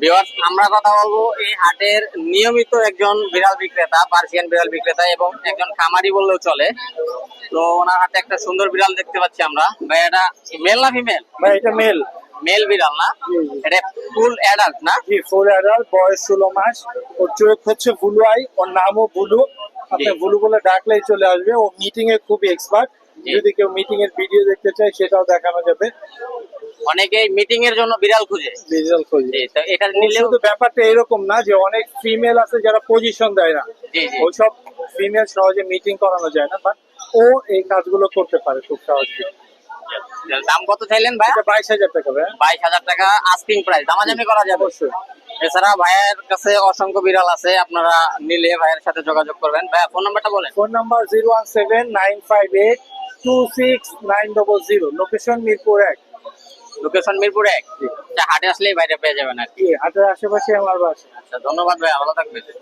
Viewers আমরা কথা বলব এই হাটের নিয়মিত একজন বিড়াল বিক্রেতা পার্সিয়ান বিড়াল বিক্রেতা এবং একজন খামারি বললেও চলে। তো ওনার হাতে একটা সুন্দর বিড়াল দেখতে পাচ্ছি আমরা। ভাই এটা মেল না ফিমেল ভাই এটা মেল মেল বিড়াল না। এটা ফুল অ্যাডাল্ট না? জি ফোর অ্যাডাল্ট বয়স ষোলো মাস। ওর চোখ হচ্ছে বুলু আই ওর নামও বুলু আপনি। বুলু বলে ডাকলেই চলে আসবে। ও মিটিং এ খুবই এক্সপার্ট যদি কেউ মিটিং এর ভিডিও দেখতে চায় সেটাও দেখানো যাবে। অনেকেই মিটিং এর জন্য বিড়াল খুঁজে। ভিজুয়াল খুঁজে। তো এটা নিলেও শুধু ব্যাপারটা এরকম না যে অনেক ফিমেল আছে যারা পজিশন দেয় না। জি ওইসব ফিমেল সহজে মিটিং করানো যায় না বাট ও এই কাজগুলো করতে পারে খুব সহজে। দাম কত চাইলেন ভাই? বাইশ হাজার টাকা ভাই বাইশ হাজার টাকা আস্কিং প্রাইস দামাদামি করা যাবে? এছাড়া ভাইয়ের কাছে অসংখ্য বিড়াল আছে আপনারা নিলে ভাইয়ের সাথে যোগাযোগ করবেন। ভাইয়া ফোন নাম্বারটা বলেন। Phone number zero one seven nine five eight two six nine double zero. Location Mirpur এক। লোকেশন মিরপুরে এক? হাটে আসলেই বাইরে পেয়ে যাবেন আর কি। হাটের আশেপাশে আমার বাসা। আচ্ছা ধন্যবাদ ভাই ভালো থাকবেন।